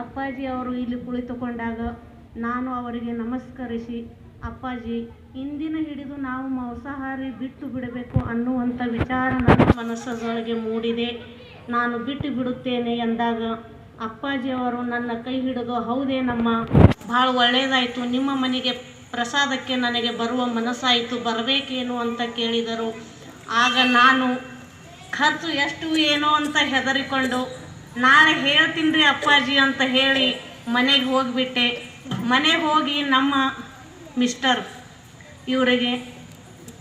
ಅಪ್ಪಾಜಿ ಅವರು ಇಲ್ಲಿ ಕುಳಿತುಕೊಂಡಾಗ ನಾನು ಅವರಿಗೆ ನಮಸ್ಕರಿಸಿ, ಅಪ್ಪಾಜಿ, ಇಂದಿನ ಹಿಡಿದು ನಾವು ಮಾಂಸಾಹಾರಿ ಬಿಟ್ಟು ಬಿಡಬೇಕು ಅನ್ನುವಂಥ ವಿಚಾರ ನನ್ನ ಮನಸ್ಸೊಳಗೆ ಮೂಡಿದೆ. ನಾನು ಬಿಟ್ಟು ಬಿಡುತ್ತೇನೆ ಎಂದಾಗ ಅಪ್ಪಾಜಿಯವರು ನನ್ನ ಕೈ ಹಿಡಿದು ಹೌದೇನಮ್ಮ ಭಾಳ ಒಳ್ಳೆಯದಾಯಿತು ನಿಮ್ಮ ಮನೆಗೆ ಪ್ರಸಾದಕ್ಕೆ ನನಗೆ ಬರುವ ಮನಸ್ಸಾಯಿತು. ಬರಬೇಕೇನು? ಅಂತ ಕೇಳಿದರು. ಆಗ ನಾನು, ಖರ್ಚು ಎಷ್ಟು ಏನೋ ಅಂತ ಹೆದರಿಕೊಂಡು ನಾಳೆ ಹೇಳ್ತೀನಿ ರೀ ಅಪ್ಪಾಜಿ ಅಂತ ಹೇಳಿ ಮನೆಗೆ ಹೋಗಿಬಿಟ್ಟೆ. ಮನೆಗೆ ಹೋಗಿ ನಮ್ಮ ಮಿಸ್ಟರ್ ಇವರಿಗೆ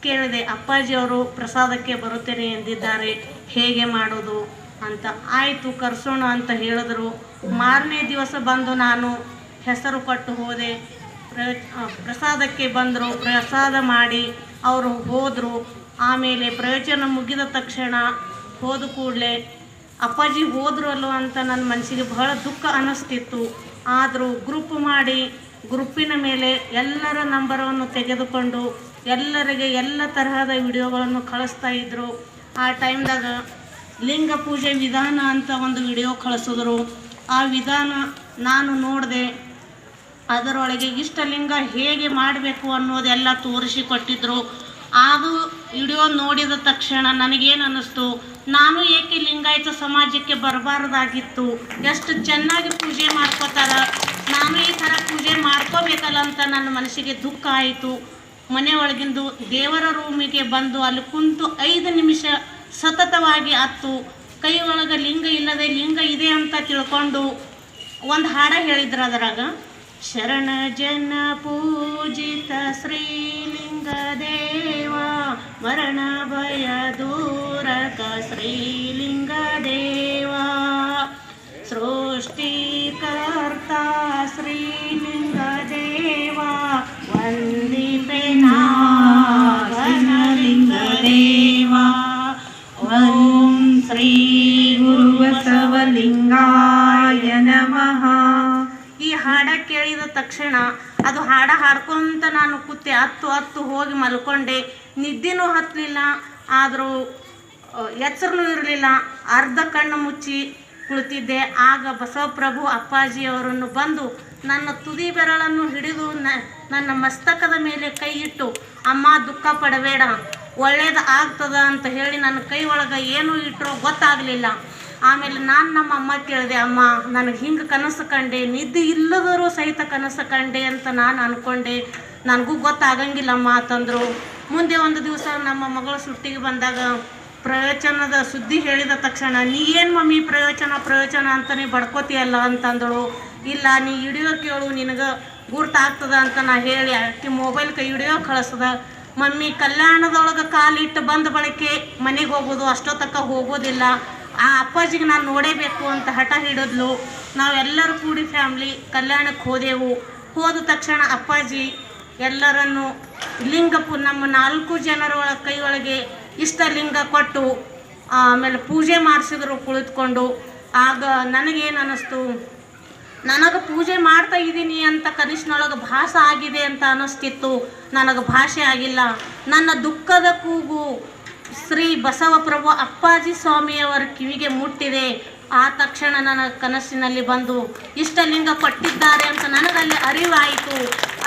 ಕೇಳಿದೆ ಅಪ್ಪಾಜಿಯವರು ಪ್ರಸಾದಕ್ಕೆ ಬರುತ್ತೇನೆ ಎಂದಿದ್ದಾರೆ, ಹೇಗೆ ಮಾಡೋದು? ಅಂತ. ಆಯಿತು, ಕರ್ಸೋಣ ಅಂತ ಹೇಳಿದ್ರು. ಮಾರನೇ ದಿವಸ ಬಂದು ನಾನು ಹೆಸರು ಕೊಟ್ಟು ಹೋದೆ. ಪ್ರ ಪ್ರಸಾದಕ್ಕೆ ಬಂದರು, ಪ್ರಸಾದ ಮಾಡಿ ಅವರು ಹೋದರು. ಆಮೇಲೆ ಪ್ರಯೋಜನ ಮುಗಿದ ತಕ್ಷಣ ಹೋದ ಕೂಡಲೇ ಅಪ್ಪಾಜಿ ಹೋದ್ರು ಅಲ್ವ ಅಂತ ನನ್ನ ಮನಸ್ಸಿಗೆ ಬಹಳ ದುಃಖ ಅನ್ನಿಸ್ತಿತ್ತು. ಆದರೂ ಗ್ರೂಪ್ ಮಾಡಿ, ಗ್ರೂಪಿನ ಮೇಲೆ ಎಲ್ಲರ ನಂಬರನ್ನು ತೆಗೆದುಕೊಂಡು ಎಲ್ಲರಿಗೆ ಎಲ್ಲ ತರಹದ ವಿಡಿಯೋಗಳನ್ನು ಕಳಿಸ್ತಾ ಇದ್ದರು ಆ ಟೈಮ್ದಾಗ ಲಿಂಗ ಪೂಜೆ ವಿಧಾನ ಅಂತ ಒಂದು ವಿಡಿಯೋ ಕಳಿಸಿದ್ರು. ಆ ವಿಧಾನ ನಾನು ನೋಡಿದೆ. ಅದರೊಳಗೆ ಇಷ್ಟಲಿಂಗ ಹೇಗೆ ಮಾಡಬೇಕು ಅನ್ನೋದೆಲ್ಲ ತೋರಿಸಿಕೊಟ್ಟಿದ್ರು ಅದು ವಿಡಿಯೋ ನೋಡಿದ ತಕ್ಷಣ ನನಗೇನು ಅನ್ನಿಸ್ತು? ನಾನು ಏಕೆ ಲಿಂಗಾಯತ ಸಮಾಜಕ್ಕೆ ಬರಬಾರ್ದಾಗಿತ್ತು? ಎಷ್ಟು ಚೆನ್ನಾಗಿ ಪೂಜೆ ಮಾಡ್ಕೋತಾರ? ನಾನು ಈ ಥರ ಪೂಜೆ ಮಾಡ್ಕೋಬೇಕಲ್ಲ ಅಂತ ನನ್ನ ಮನಸ್ಸಿಗೆ ದುಃಖ ಆಯಿತು. ಮನೆಯೊಳಗಿಂದು ದೇವರ ರೂಮಿಗೆ ಬಂದು ಅಲ್ಲಿ ಕುಂತು ಐದು ನಿಮಿಷ ಸತತವಾಗಿ ಹತ್ತು ಕೈ ಒಳಗೆ ಲಿಂಗ ಇಲ್ಲದೆ ಲಿಂಗ ಇದೆ ಅಂತ ತಿಳ್ಕೊಂಡು ಒಂದು ಹಾಡ ಹೇಳಿದ್ರು ಅದರಾಗ. ಶರಣ ಜನ ಪೂಜಿತ ಶ್ರೀಲಿಂಗ ದೇವ ಮರಣ ಭಯ ದೂರಕ ಶ್ರೀಲಿಂಗ ದೇವ. ಸೃಷ್ಟಿಕರ್ತ ಶ್ರೀಲಿಂಗ ದೇವ. ವಂದಿತೆ ನಾಗನಲಿಂಗ ದೇವಾ. ಓಂ ಶ್ರೀ ಗುರುಬಸವಲಿಂಗಾಯ ನಮಃ. ಈ ಹಾಡ ಕೇಳಿದ ತಕ್ಷಣ ಅದು ಹಾಡ ಹಾಡ್ಕೊಂತ ನಾನು ಕೂತೆ ಹತ್ತು ಹತ್ತು ಹೋಗಿ ಮಲ್ಕೊಂಡೆ. ನಿದ್ದೆನೂ ಹತ್ತಲಿಲ್ಲ ಆದರೂ ಎಚ್ಚರನೂ ಇರಲಿಲ್ಲ. ಅರ್ಧ ಕಣ್ಣು ಮುಚ್ಚಿ ಕುಳಿತಿದ್ದೆ. ಆಗ ಬಸವಪ್ರಭು ಅಪ್ಪಾಜಿಯವರನ್ನು ಬಂದು ನನ್ನ ತುದಿ ಬೆರಳನ್ನು ಹಿಡಿದು ನನ್ನ ಮಸ್ತಕದ ಮೇಲೆ ಕೈ ಇಟ್ಟು, ಅಮ್ಮ, ದುಃಖ ಪಡಬೇಡ. ಒಳ್ಳೇದು ಆಗ್ತದ ಅಂತ ಹೇಳಿ ನನ್ನ ಕೈ ಒಳಗೆ ಏನು ಇಟ್ಟರೋ ಗೊತ್ತಾಗಲಿಲ್ಲ. ಆಮೇಲೆ ನಾನು ನಮ್ಮ ಅಮ್ಮ ಕೇಳಿದೆ, ಅಮ್ಮ, ನನಗೆ ಹಿಂಗೆ ಕನಸು ಕಂಡೆ, ನಿದ್ದೆ ಇಲ್ಲದರೂ ಸಹಿತ ಕನಸು ಕಂಡೆ ಅಂತ ನಾನು ಅಂದ್ಕೊಂಡೆ ನನಗೂ ಗೊತ್ತಾಗಂಗಿಲ್ಲಮ್ಮ ಅಂತಂದರು. ಮುಂದೆ ಒಂದು ದಿವಸ ನಮ್ಮ ಮಗಳ ಸುಟ್ಟಿಗೆ ಬಂದಾಗ ಪ್ರವಚನದ ಸುದ್ದಿ ಹೇಳಿದ ತಕ್ಷಣ, ನೀ ಏನು ಮಮ್ಮಿ ಪ್ರಯೋಜನ ಪ್ರಯೋಜನ ಅಂತ ನೀ ಬಡ್ಕೋತೀಯಲ್ಲ ಅಂತಂದಳು. ಇಲ್ಲ, ನೀ ಹಿಡಿಯೋ ಕೇಳು, ನಿನಗೆ ಗುರ್ತಾಗ್ತದ ಅಂತ ನಾ ಹೇಳಿ ಆಕೆ ಮೊಬೈಲ್ ಕೈ ಹಿಡಿಯೋ ಕಳಿಸ್ದ. ಮಮ್ಮಿ ಕಲ್ಯಾಣದೊಳಗೆ ಕಾಲಿಟ್ಟು ಬಂದ ಬಳಕೆ ಮನೆಗೆ ಹೋಗೋದು, ಅಷ್ಟೊತ್ತಕ್ಕ ಹೋಗೋದಿಲ್ಲ. ಆ ಅಪ್ಪಾಜಿಗೆ ನಾನು ನೋಡೇಬೇಕು ಅಂತ ಹಠ ಹಿಡಿದ್ಲು. ನಾವೆಲ್ಲರೂ ಕೂಡಿ ಫ್ಯಾಮ್ಲಿ ಕಲ್ಯಾಣಕ್ಕೆ ಹೋದೆವು. ಹೋದ ತಕ್ಷಣ ಅಪ್ಪಾಜಿ ಎಲ್ಲರನ್ನು ಲಿಂಗಪ್ಪು ನಮ್ಮ ನಾಲ್ಕು ಜನರ ಕೈಯೊಳಗೆ ಒಳಗೆ ಇಷ್ಟ ಲಿಂಗ ಕೊಟ್ಟು, ಆಮೇಲೆ ಪೂಜೆ ಮಾಡಿಸಿದ್ರು ಕುಳಿತುಕೊಂಡು. ಆಗ ನನಗೇನು ಅನ್ನಿಸ್ತು ನನಗೆ ಪೂಜೆ ಮಾಡ್ತಾ ಇದ್ದೀನಿ ಅಂತ ಕನಿಷ್ಠನೊಳಗೆ ಭಾಸ ಆಗಿದೆ ಅಂತ ಅನ್ನಿಸ್ತಿತ್ತು ನನಗೆ ಭಾಷೆ ಆಗಿಲ್ಲ. ನನ್ನ ದುಃಖದ ಕೂಗು ಶ್ರೀ ಬಸವಪ್ರಭು ಅಪ್ಪಾಜಿ ಸ್ವಾಮಿಯವರ ಕಿವಿಗೆ ಮುಟ್ಟಿದೆ. ಆ ತಕ್ಷಣ ನನ್ನ ಕನಸಿನಲ್ಲಿ ಬಂದು ಇಷ್ಟ ಲಿಂಗ ಕೊಟ್ಟಿದ್ದಾರೆ ಅಂತ ನನಗಲ್ಲಿ ಅರಿವಾಯಿತು.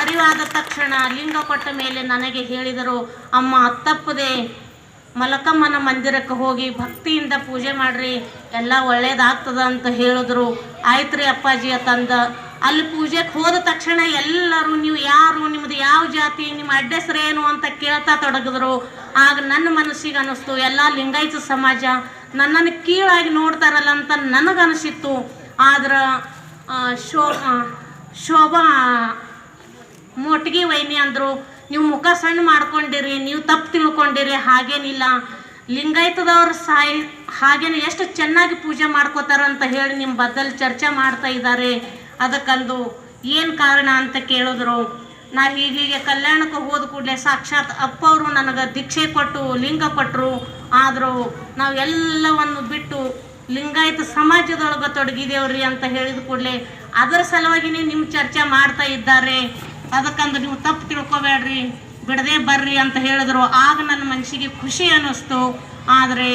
ಅರಿವಾದ ತಕ್ಷಣ ಲಿಂಗ ಕೊಟ್ಟ ಮೇಲೆ ನನಗೆ ಹೇಳಿದರು, ಅಮ್ಮ, ತಪ್ಪದೆ. ಮಲಕಮ್ಮನ ಮಂದಿರಕ್ಕೆ ಹೋಗಿ ಭಕ್ತಿಯಿಂದ ಪೂಜೆ ಮಾಡ್ರಿ. ಎಲ್ಲ ಒಳ್ಳೆಯದಾಗ್ತದ ಅಂತ ಹೇಳಿದ್ರು. ಆಯ್ತು ರೀ ಅಪ್ಪಾಜಿ ತಂದ. ಅಲ್ಲಿ ಪೂಜೆಗೆ ಹೋದ ತಕ್ಷಣ ಎಲ್ಲರೂ, ನೀವು ಯಾರು? ನಿಮ್ಮದು ಯಾವ ಜಾತಿ? ನಿಮ್ಮ ಅಡ್ರೆಸ್ರೇನು? ಅಂತ ಕೇಳ್ತಾ ತೊಡಗಿದ್ರು. ಆಗ ನನ್ನ ಮನಸ್ಸಿಗೆ ಅನಿಸ್ತು ಎಲ್ಲ ಲಿಂಗಾಯತ ಸಮಾಜ ನನ್ನನ್ನು ಕೀಳಾಗಿ ನೋಡ್ತಾರಲ್ಲ ಅಂತ ನನಗನಿಸಿತ್ತು ಆದ್ರೆ ಶೋ ಶೋಭಾ, ಮೊಟ್ಗಿ ವೈನಿ ಅಂದರು, ನೀವು ಮುಖ ಸಣ್ಣ ಮಾಡ್ಕೊಂಡಿರಿ, ನೀವು ತಪ್ಪು ತಿಳ್ಕೊಂಡಿರಿ, ಹಾಗೇನಿಲ್ಲ. ಲಿಂಗಾಯತದವ್ರು ಸಾಯಿ ಹಾಗೇನೆ ಎಷ್ಟು ಚೆನ್ನಾಗಿ ಪೂಜೆ ಮಾಡ್ಕೋತಾರ ಅಂತ ಹೇಳಿ ನಿಮ್ಮ ಬದ್ದಲ್ಲಿ ಚರ್ಚೆ ಮಾಡ್ತಾ ಇದ್ದಾರೆ. ಅದಕ್ಕಂದು ಏನು ಕಾರಣ ಅಂತ ಕೇಳಿದ್ರು? ನಾ ಹೀಗೀಗೆ ಕಲ್ಯಾಣಕ್ಕೆ ಹೋದ ಕೂಡಲೇ ಸಾಕ್ಷಾತ್ ಅಪ್ಪವರು ನನಗೆ ದೀಕ್ಷೆ ಕೊಟ್ಟು ಲಿಂಗ ಕೊಟ್ಟರು ಆದರೂ ನಾವು ಎಲ್ಲವನ್ನು ಬಿಟ್ಟು ಲಿಂಗಾಯತ ಸಮಾಜದೊಳಗೆ ತೊಡಗಿದೇವ್ರಿ ಅಂತ ಹೇಳಿದ ಕೂಡಲೇ ಅದರ ಸಲುವಾಗಿನೇ ನಿಮ್ಮ ಚರ್ಚೆ ಮಾಡ್ತಾ ಇದ್ದಾರೆ. ಅದಕ್ಕಂದು ನೀವು ತಪ್ಪು ತಿಳ್ಕೊಬೇಡ್ರಿ. ಬಿಡದೆ ಬರ್ರಿ ಅಂತ ಹೇಳಿದ್ರು. ಆಗ ನನ್ನ ಮನಸ್ಸಿಗೆ ಖುಷಿ ಅನ್ನಿಸ್ತು. ಆದರೆ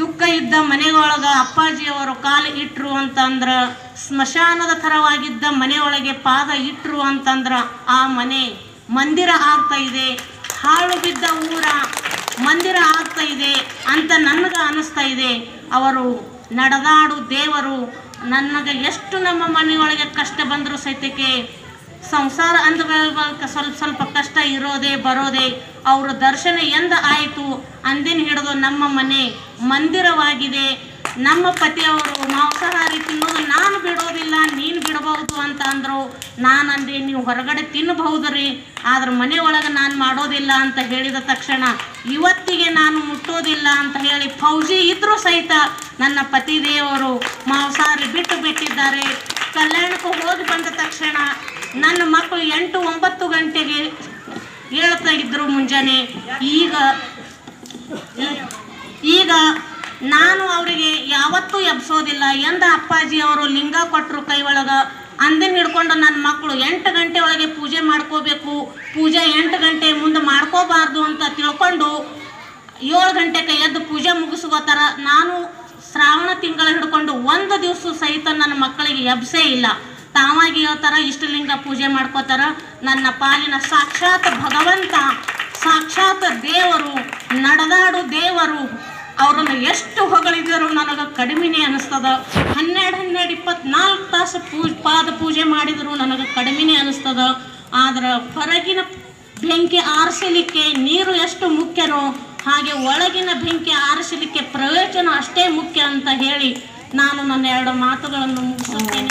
ದುಃಖ ಇದ್ದ ಮನೆಯೊಳಗ ಅಪ್ಪಾಜಿಯವರು ಕಾಲು ಇಟ್ಟರು ಅಂತಂದ್ರೆ, ಸ್ಮಶಾನದ ಥರವಾಗಿದ್ದ ಮನೆಯೊಳಗೆ ಪಾದ ಇಟ್ಟರು ಅಂತಂದ್ರ, ಆ ಮನೆ ಮಂದಿರ ಆಗ್ತಾ ಇದೆ, ಹಾಳು ಬಿದ್ದ ಊರ ಮಂದಿರ ಆಗ್ತಾ ಇದೆ ಅಂತ ನನಗೆ ಅನಿಸ್ತಾ ಇದೆ. ಅವರು ನಡೆದಾಡು ದೇವರು ನನಗೆ ಎಷ್ಟು ನಮ್ಮ ಮನೆಯೊಳಗೆ ಕಷ್ಟ ಬಂದರೂ ಸಹಿತಕ್ಕೆ ಸಂಸಾರ ಅಂದ ಸ್ವಲ್ಪ ಸ್ವಲ್ಪ ಕಷ್ಟ ಇರೋದೇ, ಬರೋದೇ, ಅವರ ದರ್ಶನ ಎಂದ ಆಯಿತು, ಅಂದಿನ ಹಿಡಿದು ನಮ್ಮ ಮನೆ ಮಂದಿರವಾಗಿದೆ. ನಮ್ಮ ಪತಿಯವರು ಮಾಂಸಾಹಾರಿ ತಿನ್ನೋದು ನಾನು ಬಿಡೋದಿಲ್ಲ, ನೀನು ಬಿಡಬಹುದು ಅಂತ ಅಂದರು. ನಾನು ಅಂದೆ ನೀವು ಹೊರಗಡೆ ತಿನ್ನಬಹುದು ರೀ ಆದ್ರೆ ಮನೆಯೊಳಗೆ ನಾನು ಮಾಡೋದಿಲ್ಲ ಅಂತ ಹೇಳಿದ ತಕ್ಷಣ ಇವತ್ತಿಗೆ ನಾನು ಮುಟ್ಟೋದಿಲ್ಲ ಅಂತ ಹೇಳಿ ಫೌಜಿ ಇದ್ರೂ ಸಹಿತ ನನ್ನ ಪತಿ ದೇವರು ಮಾಂಸಾಹಾರಿ ಬಿಟ್ಟು ಬಿಟ್ಟಿದ್ದಾರೆ. ಕಲ್ಯಾಣಕ್ಕೆ ಹೋಗಿ ಬಂದ ತಕ್ಷಣ ನನ್ನ ಮಕ್ಕಳು ಎಂಟು ಒಂಬತ್ತು ಗಂಟೆಗೆ ಹೇಳ್ತಾ ಇದ್ರು ಮುಂಜಾನೆ. ಈಗ ಈಗ ನಾನು ಅವರಿಗೆ ಯಾವತ್ತೂ ಎಬ್ಸೋದಿಲ್ಲ. ಎಂದ ಅಪ್ಪಾಜಿ ಅವರು ಲಿಂಗ ಕೊಟ್ಟರು ಕೈ ಒಳಗೆ, ಅಂದಿನ ಹಿಡ್ಕೊಂಡು ನನ್ನ ಮಕ್ಕಳು ಎಂಟು ಗಂಟೆ ಒಳಗೆ ಪೂಜೆ ಮಾಡ್ಕೋಬೇಕು, ಪೂಜೆ ಎಂಟು ಗಂಟೆ ಮುಂದೆ ಮಾಡ್ಕೋಬಾರ್ದು ಅಂತ ತಿಳ್ಕೊಂಡು ಏಳು ಗಂಟೆಗೆ ಎದ್ದು ಪೂಜೆ ಮುಗಿಸ್ಕೋತಾರ ನಾನು ಶ್ರಾವಣ ತಿಂಗಳ ಹಿಡ್ಕೊಂಡು ಒಂದು ದಿವಸ ಸಹಿತ ನನ್ನ ಮಕ್ಕಳಿಗೆ ಎಬ್ಸೇ ಇಲ್ಲ. ತಾವಾಗಿ ಹೇಳ್ತಾರ ಇಷ್ಟಲಿಂಗ ಪೂಜೆ ಮಾಡ್ಕೋತಾರ. ನನ್ನ ಪಾಲಿನ ಸಾಕ್ಷಾತ್ ಭಗವಂತ, ಸಾಕ್ಷಾತ್ ದೇವರು, ನಡೆದಾಡು ದೇವರು. ಅವರನ್ನು ಎಷ್ಟು ಹೊಗಳಿದರೂ ನನಗೆ ಕಡಿಮೆನೇ ಅನಿಸ್ತದ. ಹನ್ನೆರಡು ಹನ್ನೆರಡು ಇಪ್ಪತ್ನಾಲ್ಕು ತಾಸು ಪೂ, ಪಾದ ಪೂಜೆ ಮಾಡಿದರೂ ನನಗೆ ಕಡಿಮೆನೇ ಅನಿಸ್ತದ. ಆದ್ರೆ ಹೊರಗಿನ ಬೆಂಕಿ ಆರಿಸಲಿಕ್ಕೆ ನೀರು ಎಷ್ಟು ಮುಖ್ಯನೋ, ಹಾಗೆ ಒಳಗಿನ ಬೆಂಕಿ ಆರಿಸಲಿಕ್ಕೆ ಪ್ರಯೋಜನ ಅಷ್ಟೇ ಮುಖ್ಯ ಅಂತ ಹೇಳಿ ನಾನು ನನ್ನ ಎರಡು ಮಾತುಗಳನ್ನು ಮುಗಿಸುತ್ತೇನೆ.